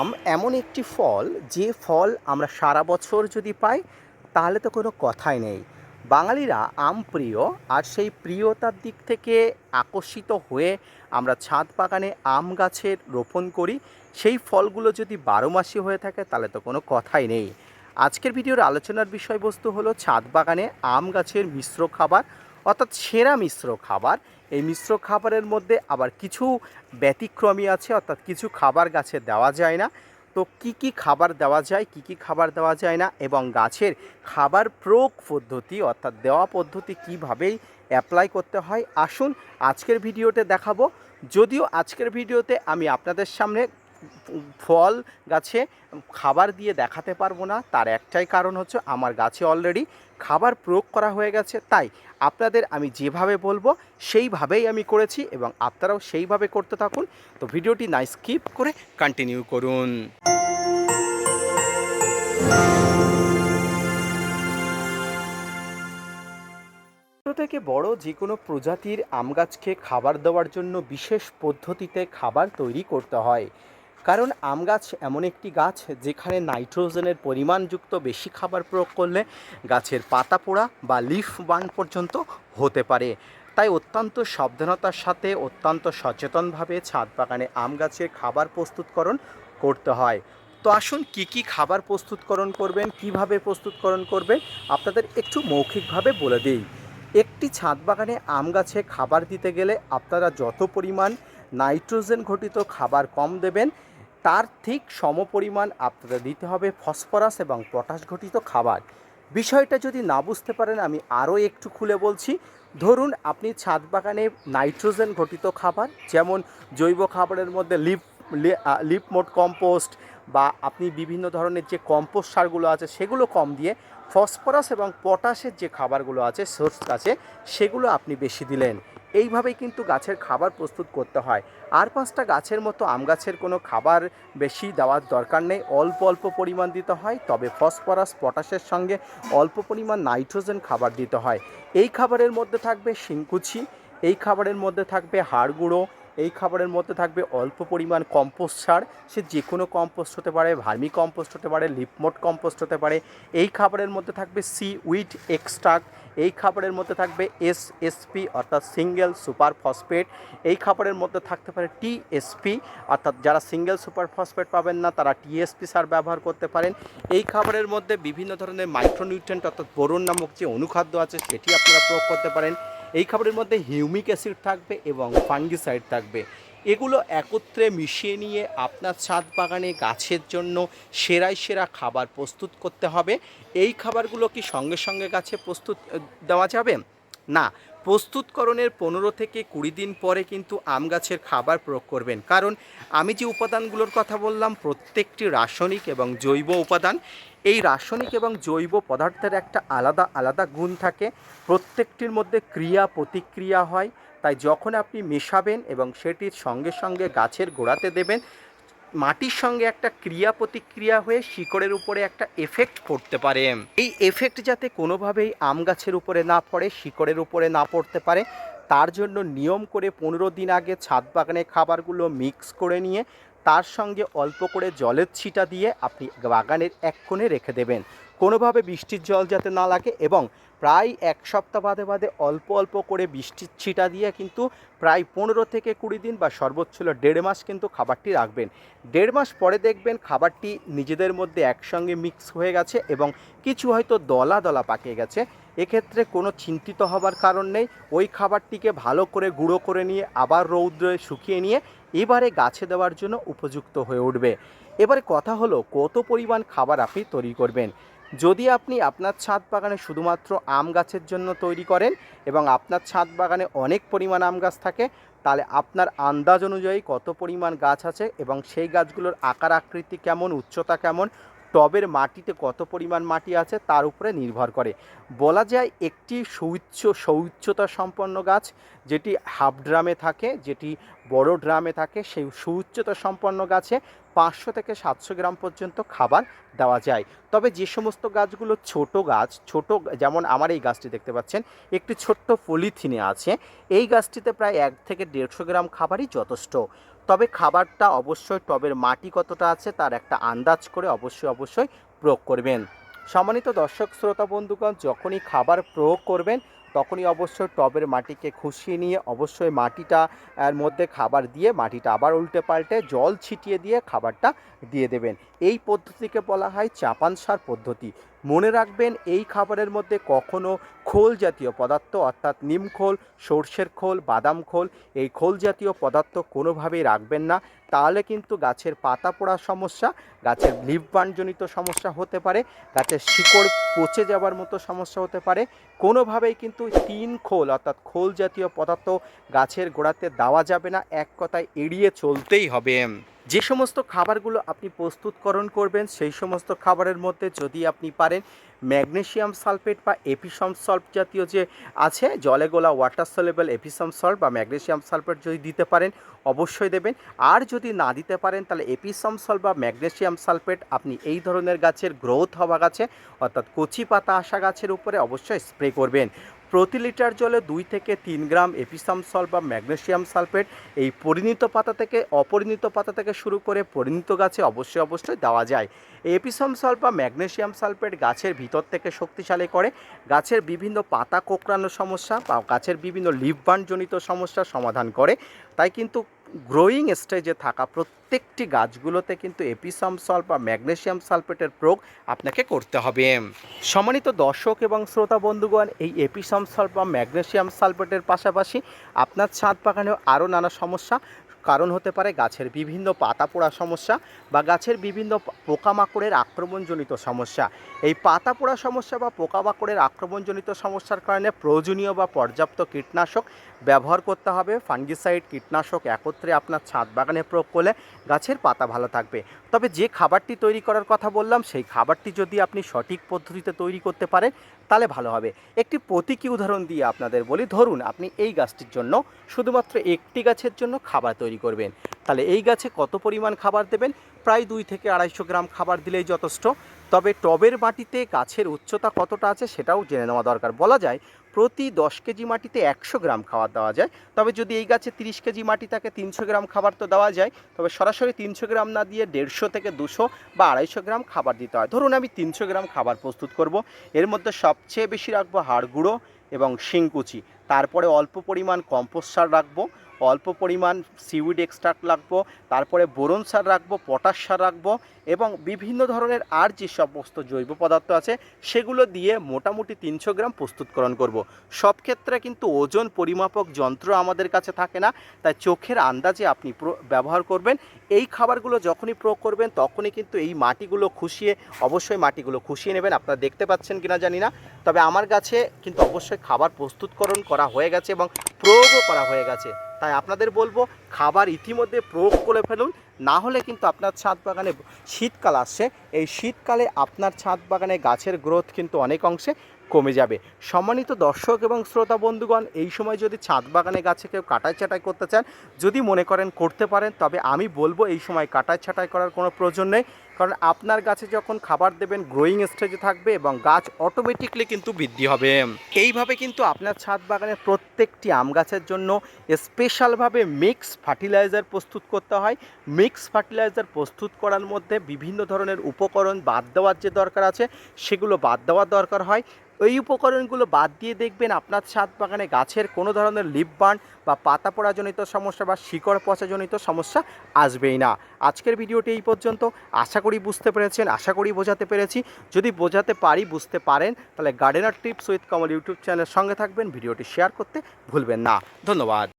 আম এমন একটি ফল যে ফল আমরা সারা বছর যদি পাই, তাহলে তো কোনো কথাই নেই। বাঙালিরা আম প্রিয় আর সেই প্রিয়তার দিক থেকে আকর্ষিত হয়ে আমরা ছাদ বাগানে আম গাছের রোপণ করি। সেই ফলগুলো যদি বারো মাসি হয়ে থাকে, তাহলে তো কোনো কথাই নেই। আজকের ভিডিওর আলোচনার বিষয়বস্তু হলো ছাদ বাগানে আম গাছের মিশ্র খাবার, অর্থাৎ সেরা মিশ্র খাবার। এই মিশ্র খাবারের মধ্যে আবার কিছু ব্যতিক্রমী আছে, অর্থাৎ কিছু খাবার গাছে দেওয়া যায় না। তো কি কি খাবার দেওয়া যায়, কি কি খাবার দেওয়া যায় না এবং গাছের খাবার প্রয়োগ পদ্ধতি, অর্থাৎ দেওয়া পদ্ধতি কিভাবেই অ্যাপ্লাই করতে হয়, আসুন আজকের ভিডিওতে দেখাবো। যদিও আজকের ভিডিওতে আমি আপনাদের সামনে ফল গাছে খাবার দিয়ে দেখাতে পারব না। তার একটাই কারণ হচ্ছে আমার গাছে অলরেডি খাবার প্রয়োগ করা হয়ে গেছে। তাই আপনাদের আমি যেভাবে বলব সেইভাবেই আমি করেছি এবং আপনারাও সেইভাবে করতে থাকুন। তো ভিডিওটি না স্কিপ করে কন্টিনিউ করুন। থেকে বড় যে কোনো প্রজাতির আম গাছকে খাবার দেওয়ার জন্য বিশেষ পদ্ধতিতে খাবার তৈরি করতে হয়। কারণ আম গাছ এমন একটি গাছ যেখানে নাইট্রোজেনের পরিমাণযুক্ত বেশি খাবার প্রয়োগ করলে গাছের পাতা পোড়া বা লিফ বার্ন পর্যন্ত হতে পারে। তাই অত্যন্ত সাবধানতার সাথে অত্যন্ত সচেতনভাবে ছাদ বাগানে আম গাছের খাবার প্রস্তুতকরণ করতে হয়। তো আসুন কি কি খাবার প্রস্তুতকরণ করবেন, কীভাবে প্রস্তুতকরণ করবেন, আপনাদের একটু মৌখিকভাবে বলে দিই। একটি ছাদ বাগানে আম গাছে খাবার দিতে গেলে আপনারা যত পরিমাণ নাইট্রোজেন ঘটিত খাবার কম দেবেন তার ঠিক সমপরিমাণ আপনাদের দিতে হবে ফসফরাস এবং পটাশ ঘটিত খাবার। বিষয়টা যদি না বুঝতে পারেন, আমি আরও একটু খুলে বলছি। ধরুন, আপনি ছাদ বাগানে নাইট্রোজেন ঘটিত খাবার, যেমন জৈব খাবারের মধ্যে লিপ লিপ মোট কম্পোস্ট বা আপনি বিভিন্ন ধরনের যে কম্পোস্ট সারগুলো আছে, সেগুলো কম দিয়ে ফসফরাস এবং পটাশের যে খাবারগুলো আছে, সোর্স আছে, সেগুলো আপনি বেশি দিলেন। এইভাবেই কিন্তু গাছের খাবার প্রস্তুত করতে হয়। আর পাঁচটা গাছের মতো আম গাছের কোনো খাবার বেশি দেওয়ার দরকার নেই। অল্প অল্প পরিমাণ দিতে হয়, তবে ফসফরাস, পটাশের সঙ্গে অল্প পরিমাণ নাইট্রোজেন খাবার দিতে হয়। এই খাবারের মধ্যে থাকবে শিংকুচি, এই খাবারের মধ্যে থাকবে হাড় গুঁড়ো এই খাবারের মধ্যে থাকবে অল্প পরিমাণ কম্পোস্ট সার। সে যে কোনো কম্পোস্ট হতে পারে, ভার্মি কম্পোস্ট হতে পারে, লিপমোট কম্পোস্ট হতে পারে। এই খাবারের মধ্যে থাকবে সি উইট এক্সট্রাক্ট। এই খাবারের মধ্যে থাকবে এস এসপি অর্থাৎ সিঙ্গেল সুপার ফসফেট। এই খাবারের মধ্যে থাকতে পারে টিএসপি অর্থাৎ যারা সিঙ্গেল সুপার ফসফেট পাবেন না, তারা টিএসপি সার ব্যবহার করতে পারেন। এই খাবারের মধ্যে বিভিন্ন ধরনের মাইক্রোনিউট্রেন্ট অর্থাৎ বোরন নামক যে অনুখাদ্য আছে, সেটি আপনারা প্রয়োগ করতে পারেন। এই খাবারের মধ্যে হিউমিক অ্যাসিড থাকবে এবং ফাঙ্গিসাইড থাকবে। এগুলো একত্রে মিশিয়ে নিয়ে আপনার ছাদ বাগানে গাছের জন্য সেরাই সেরা খাবার প্রস্তুত করতে হবে। এই খাবারগুলো কি সঙ্গে সঙ্গে গাছে প্রস্তুত দেওয়া যাবে? না, প্রস্তুতকরণের পনেরো থেকে কুড়ি দিন পরে কিন্তু আম গাছের খাবার প্রয়োগ করবেন। কারণ আমি যে উপাদানগুলোর কথা বললাম, প্রত্যেকটি রাসায়নিক এবং জৈব উপাদান এই রাসায়নিক এবং জৈব পদার্থের একটা আলাদা আলাদা গুণ থাকে। প্রত্যেকটির মধ্যে ক্রিয়া, প্রতিক্রিয়া হয়। তাই যখন আপনি মেশাবেন এবং সেটির সঙ্গে সঙ্গে গাছের গোড়াতে দেবেন, মাটির সঙ্গে একটা ক্রিয়া, প্রতিক্রিয়া হয়ে শিকড়ের উপরে একটা এফেক্ট পড়তে পারে। এই এফেক্ট যাতে কোনোভাবেই আম গাছের উপরে না পড়ে, শিকড়ের উপরে না পড়তে পারে, তার জন্য নিয়ম করে পনেরো দিন আগে ছাদ বাগানে খাবারগুলো মিক্স করে নিয়ে তার সঙ্গে অল্প করে জলের ছিটা দিয়ে আপনি বাগানের এক কোণে রেখে দেবেন। কোনোভাবে বৃষ্টির জল যাতে না লাগে এবং প্রায় এক সপ্তাহ বাদে বাদে অল্প অল্প করে বৃষ্টির ছিটা দিয়ে কিন্তু প্রায় পনেরো থেকে কুড়ি দিন বা সর্বোচ্চ দেড় মাস কিন্তু খাবারটি রাখবেন। দেড় মাস পরে দেখবেন খাবারটি নিজেদের মধ্যে একসঙ্গে মিক্স হয়ে গেছে এবং কিছু হয়তো দলা দলা পাকিয়ে গেছে। এক্ষেত্রে কোনো চিন্তিত হবার কারণ নেই। ওই খাবারটিকে ভালো করে গুঁড়ো করে নিয়ে আবার রৌদ্রে শুকিয়ে নিয়ে এবারে গাছে দেওয়ার জন্য উপযুক্ত হয়ে উঠবে। এবারে কথা হলো, কত পরিমাণ খাবার আপনি তৈরি করবেন? যদি আপনি আপনার ছাদ বাগানে শুধুমাত্র আম গাছের জন্য তৈরি করেন এবং আপনার ছাদ বাগানে অনেক পরিমাণ আম গাছ থাকে, তাহলে আপনার আন্দাজ অনুযায়ী কত পরিমাণ গাছ আছে এবং সেই গাছগুলোর আকার আকৃতি কেমন, উচ্চতা কেমন টবের মাটিতে কত পরিমাণ মাটি আছে তার উপরে নির্ভর করে। বলা যায় একটি সুউচ্চ সৌচ্চতা সম্পন্ন গাছ, যেটি হাফ ড্রামে থাকে, যেটি বড় ড্রামে থাকে, সেই সুউচ্চতা সম্পন্ন গাছে পাঁচশো থেকে সাতশো গ্রাম পর্যন্ত খাবার দেওয়া যায়। তবে যে সমস্ত গাছগুলো ছোট গাছ, ছোট যেমন আমার এই গাছটি দেখতে পাচ্ছেন, একটি ছোট্ট পলিথিনে আছে। এই গাছটিতে প্রায় এক থেকে দেড়শো গ্রাম খাবারই যথেষ্ট। তবে খাবারটা অবশ্যই টবের মাটি কতটা আছে তার একটা আন্দাজ করে অবশ্যই অবশ্যই প্রয়োগ করবেন। সম্মানিত দর্শক, শ্রোতা, বন্ধুগণ, যখনই খাবার প্রয়োগ করবেন, তখনই অবশ্যই টবের মাটিকে খুশিয়ে নিয়ে অবশ্যই মাটিটা, এর মধ্যে খাবার দিয়ে মাটিটা আবার উল্টে পাল্টে জল ছিটিয়ে দিয়ে খাবারটা দিয়ে দেবেন। এই পদ্ধতিকে বলা হয় চাপান সার পদ্ধতি। মনে রাখবেন, এই খাবারের মধ্যে কখনো খোল জাতীয় পদার্থ, অর্থাৎ নিমখোল সর্ষের খোল, বাদাম খোল, এই খোল জাতীয় পদার্থ কোনোভাবেই রাখবেন না। তাহলে কিন্তু গাছের পাতা পোড়ার সমস্যা, গাছের লিভ বার্নজনিত সমস্যা হতে পারে, গাছের শিকড় পচে যাওয়ার মতো সমস্যা হতে পারে। কোনোভাবেই কিন্তু তিন খোল, অর্থাৎ খোল জাতীয় পদার্থ গাছের গোড়াতে দেওয়া যাবে না, এক কথায় এড়িয়ে চলতেই হবে। যে সমস্ত খাবারগুলো আপনি প্রস্তুতকরণ করবেন, সেই সমস্ত খাবারের মধ্যে যদি আপনি পারেন ম্যাগনেসিয়াম সালফেট বা এপিসম সল্ট জাতীয় যে আছে, জলে গোলা ওয়াটার সলেবল এপিসম সল্ট বা ম্যাগনেসিয়াম সালফেট যদি দিতে পারেন, অবশ্যই দেবেন। আর যদি না দিতে পারেন, তাহলে এপিসম সল্ট বা ম্যাগনেসিয়াম সালফেট আপনি এই ধরনের গাছের গ্রোথ হওয়া গাছে, অর্থাৎ কচি পাতা আসা গাছের উপরে অবশ্যই স্প্রে করবেন। প্রতি লিটার জলে দুই থেকে তিন গ্রাম এপিসাম সল বা ম্যাগনেশিয়াম সালফেট, এই পরিণত পাতা থেকে অপরিণত পাতা থেকে শুরু করে পরিণত গাছে অবশ্যই অবশ্যই দেওয়া যায়। এপিসাম সল বা ম্যাগনেশিয়াম সালফেট গাছের ভিতর থেকে শক্তিশালী করে, গাছের বিভিন্ন পাতা কোঁকড়ানোর সমস্যা বা গাছের বিভিন্ন লিভবানজনিত সমস্যার সমাধান করে। তাই কিন্তু গ্রোয়িং স্টেজে থাকা প্রত্যেকটি গাছগুলোতে কিন্তু এপিসাম সল্ট বা ম্যাগনেশিয়াম সালফেটের প্রয়োগ আপনাকে করতে হবে। সমানিত দর্শক এবং শ্রোতা বন্ধুগণ, এই এপিসাম সল্ট বা ম্যাগনেশিয়াম সালফেটের পাশাপাশি আপনার ছাদ বাগানেও আরও নানা সমস্যা কারণ হতে পারে গাছের বিভিন্ন পাতা পোড়া সমস্যা বা গাছের বিভিন্ন পোকামাকড়ের আক্রমণজনিত সমস্যা। এই পাতা পোড়া সমস্যা বা পোকামাকড়ের আক্রমণজনিত সমস্যার কারণে প্রয়োজনীয় বা পর্যাপ্ত কীটনাশক ব্যবহার করতে হবে। ফাঙ্গিসাইড কীটনাশক একত্রে আপনার ছাদ বাগানে প্রয়োগ করলে গাছের পাতা ভালো থাকবে। তবে যে খাবারটি তৈরি করার কথা বললাম, সেই খাবারটি যদি আপনি সঠিক পদ্ধতিতে তৈরি করতে পারেন, তাহলে ভালো হবে। একটি প্রতীকী উদাহরণ দিয়ে আপনাদের বলি, ধরুন আপনি এই গাছটির জন্য শুধুমাত্র একটি গাছের জন্য খাবার তৈরি করবেন। তাহলে এই গাছে কত পরিমাণ খাবার দেবেন? প্রায় দুই থেকে আড়াইশো গ্রাম খাবার দিলেই যথেষ্ট। তবে টবের মাটিতে গাছের উচ্চতা কতটা আছে সেটাও জেনে নেওয়া দরকার। বলা যায়, প্রতি দশ কেজি মাটিতে একশো গ্রাম খাবার দেওয়া যায়। তবে যদি এই গাছে তিরিশ কেজি মাটি থাকে, তিনশো গ্রাম খাবার তো দেওয়া যায়। তবে সরাসরি তিনশো গ্রাম না দিয়ে দেড়শো থেকে দুশো বা আড়াইশো গ্রাম খাবার দিতে হয়। ধরুন আমি তিনশো গ্রাম খাবার প্রস্তুত করব। এর মধ্যে সবচেয়ে বেশি রাখব হাড় গুঁড়ো এবং শিংকুচি। তারপরে অল্প পরিমাণ কম্পোস্ট সার রাখব। অল্প পরিমাণ সিউইড এক্সট্রাক্ট রাখব তারপরে বোরন সার রাখব পটাশ সার রাখব এবং বিভিন্ন ধরনের আর যে সমস্ত জৈব পদার্থ আছে সেগুলো দিয়ে মোটামুটি তিনশো গ্রাম প্রস্তুতকরণ করব। সব ক্ষেত্রে কিন্তু ওজন পরিমাপক যন্ত্র আমাদের কাছে থাকে না, তাই চোখের আন্দাজে আপনি ব্যবহার করবেন। এই খাবারগুলো যখনই প্রয়োগ করবেন তখনই কিন্তু এই মাটিগুলো খুশিয়ে, অবশ্যই মাটিগুলো খুশিয়ে নেবেন, আপনারা দেখতে পাচ্ছেন কিনা জানি না। তবে আমার কাছে কিন্তু অবশ্যই খাবার প্রস্তুতকরণ করা হয়ে গেছে এবং প্রয়োগও করা হয়ে গেছে। তাই আপনাদের বলব, খাবার ইতিমধ্যে প্রয়োগ করে ফেলুন, না হলে কিন্তু আপনার ছাদ বাগানে শীতকাল আসছে। এই শীতকালে আপনার ছাদ বাগানে গাছের গ্রোথ কিন্তু অনেক অংশে কমে যাবে। সম্মানিত দর্শক এবং শ্রোতা বন্ধুগণ, এই সময় যদি ছাদ বাগানে গাছে কেউ কাটাই ছাটাই করতে চান, যদি মনে করেন করতে পারেন, তবে আমি বলব এই সময় কাটাই ছাটাই করার কোনো প্রয়োজন নেই। কারণ আপনার গাছে যখন খাবার দেবেন গ্রোয়িং স্টেজে থাকবে এবং গাছ অটোমেটিকলি কিন্তু বৃদ্ধি হবে। এইভাবে কিন্তু আপনার ছাদ বাগানের প্রত্যেকটি আম গাছের জন্য স্পেশালভাবে মিক্স ফার্টিলাইজার প্রস্তুত করতে হয়। মিক্স ফার্টিলাইজার প্রস্তুত করার মধ্যে বিভিন্ন ধরনের উপকরণ বাদ দেওয়ার যে দরকার আছে, সেগুলো বাদ দেওয়ার দরকার হয়। এই উপকরণগুলো বাদ দিয়ে দেখবেন আপনার ছাদ বাগানে গাছের কোনো ধরনের লিপ বার্ন বা পাতা পড়াজনিত সমস্যা বা শিকড় পচাজনিত সমস্যা আসবেই না। আজকের ভিডিওটি এই পর্যন্ত। আশা করি বুঝতে পেরেছেন, আশা করি বোঝাতে পেরেছি। যদি বোঝাতে পারি, বুঝতে পারেন, তাহলে gardener tips with Kamal YouTube চ্যানেলের সঙ্গে থাকবেন, ভিডিওটি শেয়ার করতে ভুলবেন না। ধন্যবাদ।